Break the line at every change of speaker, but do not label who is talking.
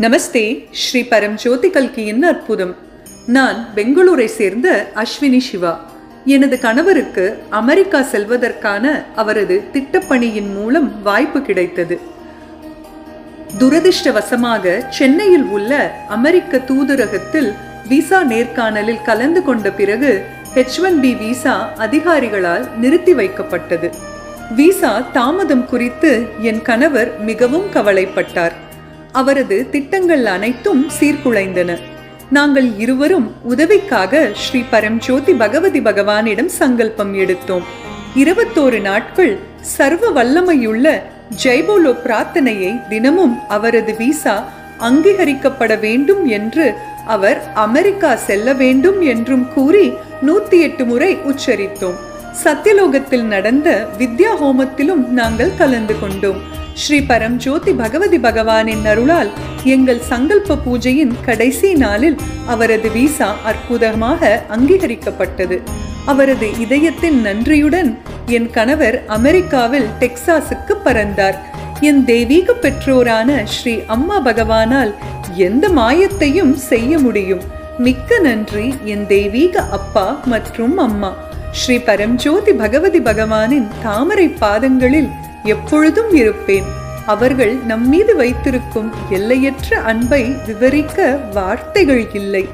நமஸ்தே ஸ்ரீ பரம்ஜோதி கல்கியின் அற்புதம். நான் பெங்களூரை சேர்ந்த அஸ்வினி சிவா. எனது கணவருக்கு அமெரிக்கா செல்வதற்கான அவரது திட்டப்பணியின் மூலம் வாய்ப்பு கிடைத்தது. துரதிர்ஷ்டவசமாக சென்னையில் உள்ள அமெரிக்க தூதரகத்தில் விசா நேர்காணலில் கலந்து கொண்ட பிறகு ஹெச் ஒன் பி விசா அதிகாரிகளால் நிறுத்தி வைக்கப்பட்டது. விசா தாமதம் குறித்து என் கணவர் மிகவும் கவலைப்பட்டார். அவரது திட்டங்கள் அனைத்தும் சீர்குலைந்தன. நாங்கள் இருவரும் உதவிக்காக ஸ்ரீ பரம்ஜோதி பகவதி பகவானிடம் சங்கல்பம் எடுத்தோம். இருபத்தோரு நாட்கள் சர்வ வல்லமையுள்ள ஜெய்போலோ பிரார்த்தனையை தினமும் அவரது விசா அங்கீகரிக்கப்பட வேண்டும் என்று அவர் அமெரிக்கா செல்ல வேண்டும் என்றும் கூறி நூத்தி எட்டு முறை உச்சரித்தோம். சத்தியலோகத்தில் நடந்த வித்யா ஹோமத்திலும் நாங்கள் கலந்து கொண்டோம். ஸ்ரீ பரம்ஜோதி பகவதி பகவானின் அருளால் எங்கள் சங்கல்ப பூஜையின் கடைசி நாளில் அவரது விசா அற்புதமாக அங்கீகரிக்கப்பட்டது. அவரது இதயத்தின் நன்றியுடன் என் கணவர் அமெரிக்காவில் டெக்சாஸுக்கு பறந்தார். என் தெய்வீக பெற்றோரான ஸ்ரீ அம்மா பகவானால் எந்த மாயத்தையும் செய்ய முடியும். மிக்க நன்றி என் தெய்வீக அப்பா மற்றும் அம்மா. ஸ்ரீ பரம்ஜோதி பகவதி பகவானின் தாமரை பாதங்களில் எப்பொழுதும் இருப்பேன். அவர்கள் நம்மீது வைத்திருக்கும் எல்லையற்ற அன்பை விவரிக்க வார்த்தைகள் இல்லை.